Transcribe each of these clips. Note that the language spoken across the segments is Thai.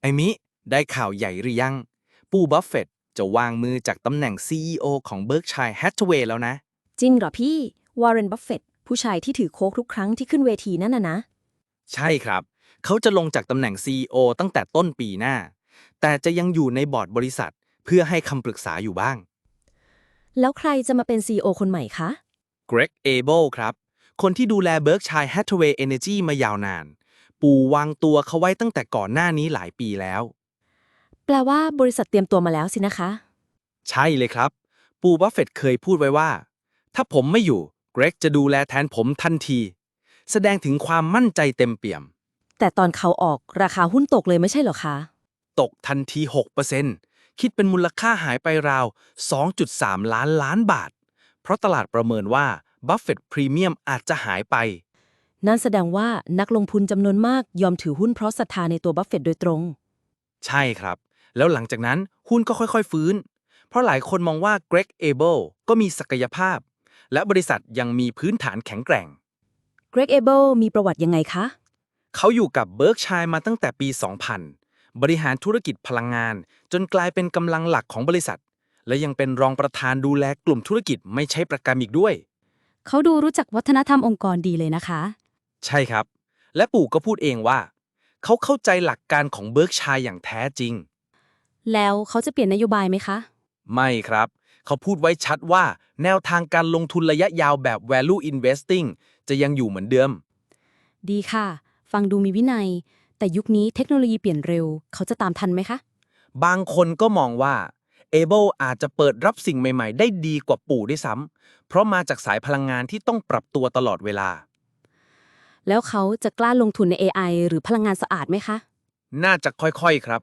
ไอมิ ได้ข่าวใหญ่หรือยัง ปู่บัฟเฟตต์จะวางมือจากตำแหน่ง CEO ของ Berkshire Hathaway แล้วนะ จริงเหรอพี่ วอร์เรนบัฟเฟตผู้ชายที่ถือโค้กทุกครั้งที่ขึ้นเวทีนั่นน่ะนะ ใช่ครับ เขาจะลงจากตำแหน่ง CEO ตั้งแต่ต้นปีหน้า แต่จะยังอยู่ในบอร์ดบริษัท เพื่อให้คำปรึกษาอยู่บ้าง แล้วใครจะมาเป็น CEO คนใหม่คะ Greg Abel ครับ คนที่ดูแล Berkshire Hathaway Energy มายาวนาน ปู่วางตัวเขาไว้ตั้งแต่ก่อนหน้านี้หลายปีแล้ว แปลว่าบริษัทเตรียมตัวมาแล้วสินะคะ ใช่เลยครับ ปู่บัฟเฟตต์เคยพูดไว้ว่า ถ้าผมไม่อยู่ เกรกจะดูแลแทนผมทันที แสดงถึงความมั่นใจเต็มเปี่ยม แต่ตอนเขาออกราคาหุ้นตกเลยไม่ใช่เหรอคะ ตกทันที 6%คิดเป็นมูลค่าหายไปราว 2.3 ล้านล้านบาท เพราะตลาดประเมินว่าบัฟเฟตต์พรีเมียมอาจจะหายไป นั่นแสดงว่านักลงทุนจำนวนมากยอมถือหุ้นเพราะศรัทธาในตัวบัฟเฟตต์โดยตรง ใช่ครับ แล้วหลังจากนั้นหุ้นก็ค่อยๆฟื้น เพราะหลายคนมองว่าเกรกเอเบิลก็มีศักยภาพ และบริษัทยังมีพื้นฐานแข็งแกร่ง เกรกเอเบิลมีประวัติยังไงคะ เขาอยู่กับเบิร์กชัยมาตั้งแต่ปี 2000 บริหารธุรกิจพลังงาน จนกลายเป็นกำลังหลักของบริษัท และยังเป็นรองประธานดูแลกลุ่มธุรกิจไม่ใช่ประกันอีกด้วย เขาดูรู้จักวัฒนธรรมองค์กรดีเลยนะคะ ใช่ครับ และปู่ก็พูดเองว่า เขาเข้าใจหลักการของเบิร์กชัยอย่างแท้จริง แล้วเขาจะเปลี่ยนนโยบายไหมคะ ไม่ครับ เขาพูดไว้ชัดว่า แนวทางการลงทุนระยะยาวแบบ value investing จะยังอยู่เหมือนเดิม ดีค่ะ ฟังดูมีวินัย แต่ยุคนี้เทคโนโลยีเปลี่ยนเร็ว เขาจะตามทันไหมคะ บางคนก็มองว่า Able อาจจะเปิดรับสิ่งใหม่ ๆ ได้ดีกว่าปู่ด้วยซ้ำเพราะมาจากสายพลังงานที่ต้องปรับตัวตลอดเวลา แล้วเขาจะกล้าลงทุนใน AI หรือพลังงานสะอาดไหมคะ น่าจะค่อยๆครับ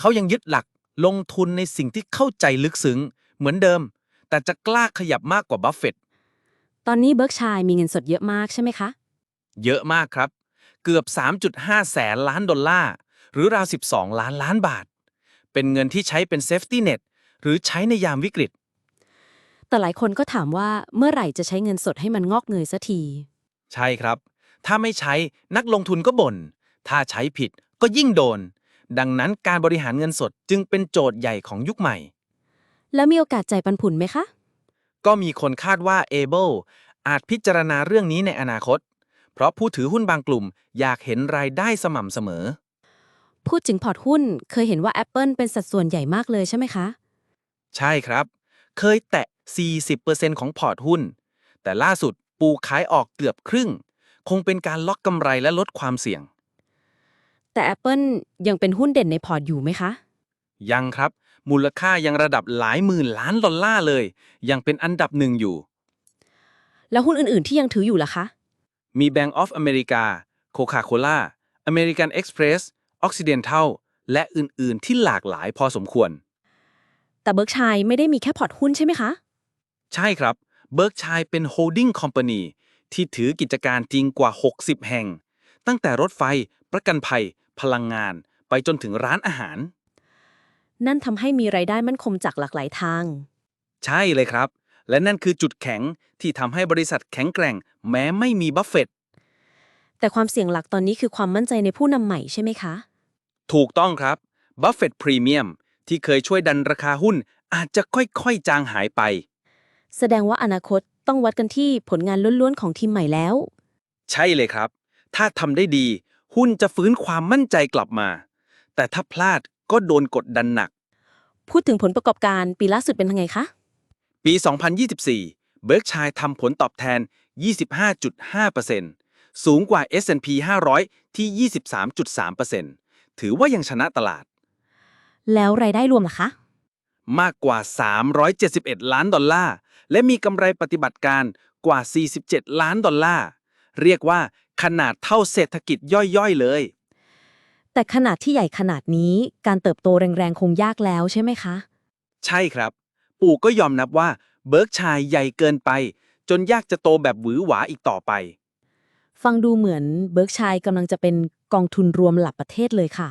เขายังยึดหลักลงทุนในสิ่งที่เข้าใจลึกซึ้งเหมือนเดิม แต่จะกล้าขยับมากกว่าบัฟเฟตต์ตอนนี้เบิร์กชัยมีเงินสดเยอะมากใช่ไหมคะ เยอะมากครับ เกือบ 3.5 แสนล้านดอลลาร์ หรือราว 12 ล้านล้านบาท เป็นเงินที่ใช้เป็นเซฟตี้เน็ตหรือใช้ในยามวิกฤต แต่หลายคนก็ถามว่าเมื่อไหร่จะใช้เงินสดให้มันงอกเงยสักที ใช่ครับ ถ้าไม่ใช้นักลงทุนก็บ่น ถ้าใช้ผิดก็ยิ่งโดน ดังนั้นการบริหารเงินสดจึงเป็นโจทย์ใหญ่ของยุคใหม่ แล้วมีโอกาสจ่ายปันผลไหมคะ ก็มีคนคาดว่า Able อาจพิจารณาเรื่องนี้ในอนาคต เพราะผู้ถือหุ้นบางกลุ่มอยากเห็นรายได้สม่ำเสมอ พูดถึงพอร์ตหุ้นเคยเห็นว่า Apple เป็นสัดส่วนใหญ่มากเลยใช่ไหมคะ ใช่ครับ เคยแตะ 40%ของพอร์ตหุ้น แต่ล่าสุดปูขายออกเกือบครึ่ง คงเป็นการล็อกกำไรและลดความเสี่ยง แต่ Apple ยังเป็นหุ้นเด่นในพอร์ตอยู่ไหมคะ ยังครับ มูลค่ายังระดับหลายหมื่นล้านดอลลาร์เลย ยังเป็นอันดับหนึ่งอยู่ แล้วหุ้นอื่นๆที่ยังถืออยู่ล่ะคะ มี Bank of America Coca-Cola American Express Occidental และอื่นๆ ที่หลากหลายพอสมควร แต่เบิร์กชัยไม่ได้มีแค่พอร์ตหุ้นใช่ไหมคะ ใช่ครับ เบิร์กชัยเป็น holding company ที่ถือกิจการจริงกว่า 60 แห่ง ตั้งแต่รถไฟ ประกันภัย พลังงาน ไปจนถึงร้านอาหาร นั่นทำให้มีรายได้มั่นคงจากหลากหลายทาง ใช่เลยครับ และนั่นคือจุดแข็งที่ทำให้บริษัทแข็งแกร่ง แม้ไม่มีบัฟเฟตต์แต่ความเสี่ยงหลักตอนนี้คือความมั่นใจในผู้นำใหม่ใช่ไหมคะ ถูกต้องครับบัฟเฟตต์พรีเมียมที่เคยช่วยดันราคาหุ้นอาจจะค่อยๆ จางหายไป แสดงว่าอนาคต ต้องวัดกันที่ผลงานล้วนๆของทีมใหม่แล้ว ใช่เลยครับ ถ้าทำได้ดี หุ้นจะฟื้นความมั่นใจกลับมา แต่ถ้าพลาดก็โดนกดดันหนัก พูดถึงผลประกอบการปีล่าสุดเป็นยังไงคะ ปี 2024 เบิร์กชัยทำผลตอบแทน 25.5%สูงกว่า S&P 500 ที่ 23.3%ถือว่ายังชนะตลาด แล้วรายได้รวมล่ะคะ มากกว่า 371 ล้านดอลลาร์ และมีกำไรปฏิบัติการกว่า 47 ล้านดอลลาร์ เรียกว่าขนาดเท่าเศรษฐกิจย่อยๆเลย แต่ขนาดที่ใหญ่ขนาดนี้การเติบโตแรงๆ คงยากแล้วใช่ไหมคะ ใช่ครับ ปู่ก็ยอมนับว่าเบิร์กชัยใหญ่เกินไป จนยากจะโตแบบหวือหวาอีกต่อไป ฟังดูเหมือนเบิร์กชัยกำลังจะเป็นกองทุนรวมหลับประเทศเลยค่ะ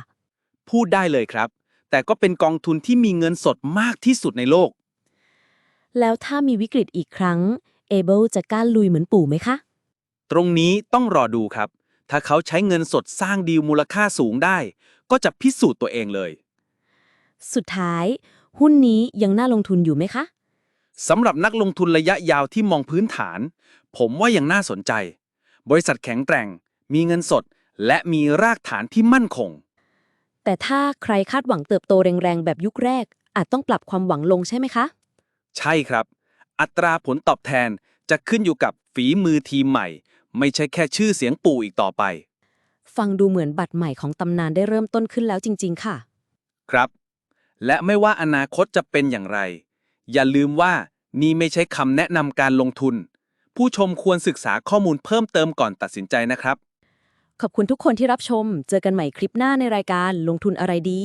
พูดได้เลยครับ แต่ก็เป็นกองทุนที่มีเงินสดมากที่สุดในโลก แล้วถ้ามีวิกฤตอีกครั้ง Able จะกล้าลุยเหมือนปู่ไหมคะ ตรงนี้ต้องรอดูครับ ถ้าเขาใช้เงินสดสร้างดีลมูลค่าสูงได้ ก็จะพิสูจน์ตัวเองเลย สุดท้าย หุ้นนี้ยังน่าลงทุนอยู่ไหมคะ สำหรับนักลงทุนระยะยาวที่มองพื้นฐาน ผมว่ายังน่าสนใจ บริษัทแข็งแกร่ง มีเงินสด และมีรากฐานที่มั่นคง แต่ถ้าใครคาดหวังเติบโตแรงๆแบบยุคแรก อาจต้องปรับความหวังลงใช่ไหมคะ ใช่ครับ อัตราผลตอบแทนจะขึ้นอยู่กับฝีมือทีมใหม่ ไม่ใช่แค่ชื่อเสียงปู่อีกต่อไป ฟังดูเหมือนบัตรใหม่ของตำนานได้เริ่มต้นขึ้นแล้วจริง ๆ ค่ะ ครับ และไม่ว่าอนาคตจะเป็นอย่างไร อย่าลืมว่านี่ไม่ใช่คำแนะนำการลงทุน ผู้ชมควรศึกษาข้อมูลเพิ่มเติมก่อนตัดสินใจนะครับ ขอบคุณทุกคนที่รับชม เจอกันใหม่คลิปหน้าในรายการลงทุนอะไรดี